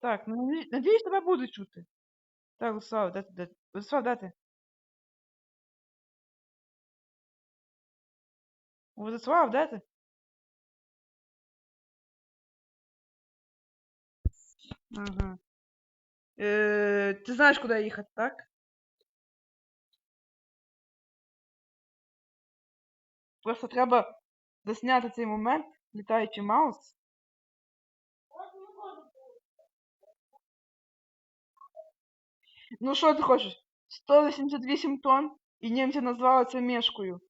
Так, ну наді- надіюсь, тебе буде чути. Так, Владислав, де ти? Де... ти? Владислав, де ти? Владислав, де? Ага. Е, ти знаєш, куди їхати, так? Просто треба засняти цей момент, літаючий маус. Ну що ти хочеш? 188 тонн і німці назвали це мішкою.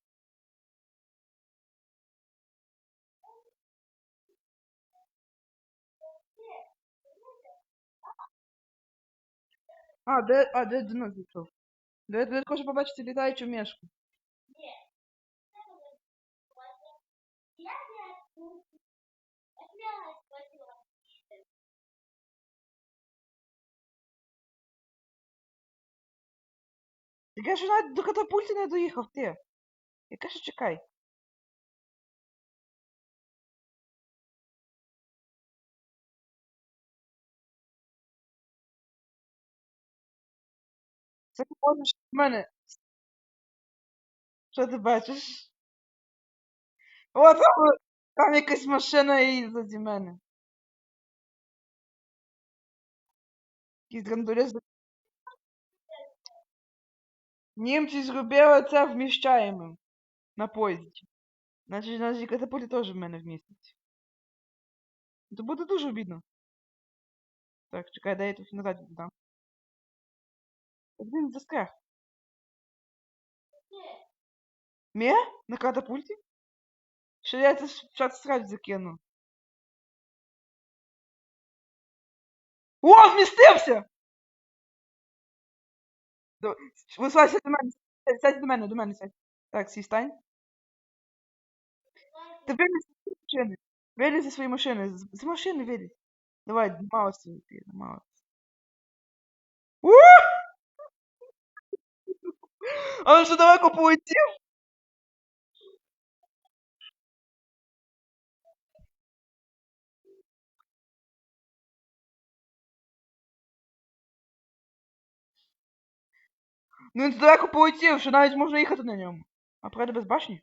А, де, а, де Денис пішов? Де, де хоче побачити літаючу мішку? Яке ж навіть до катапульти не доїхав ти? Яке ж чекай? Це ти можеш в мене. Що ти бачиш? О, там, там якась машина і заді мене. Якийсь грандулець. Німці зробили це вміщаємим на поїзді. Значить, наші катапульти теж в мене вмістять. Це буде дуже обідно. Так, чекай, дай я тут назад дам. Він застряг. Ме? На катапульті? Що я це зараз срать закину. О, вмістився! Вислай, сядь до мене, сядь- до мене, до мене сядь. Так, сій стань. Ти вилізь зі своєї машини. Вилізь зі своєї машини. З, з машини вилізь. Давай, маус. У! А він що далеко полетів? Ну він далеко полетів, що навіть можна їхати на ньому. А пройде без башні?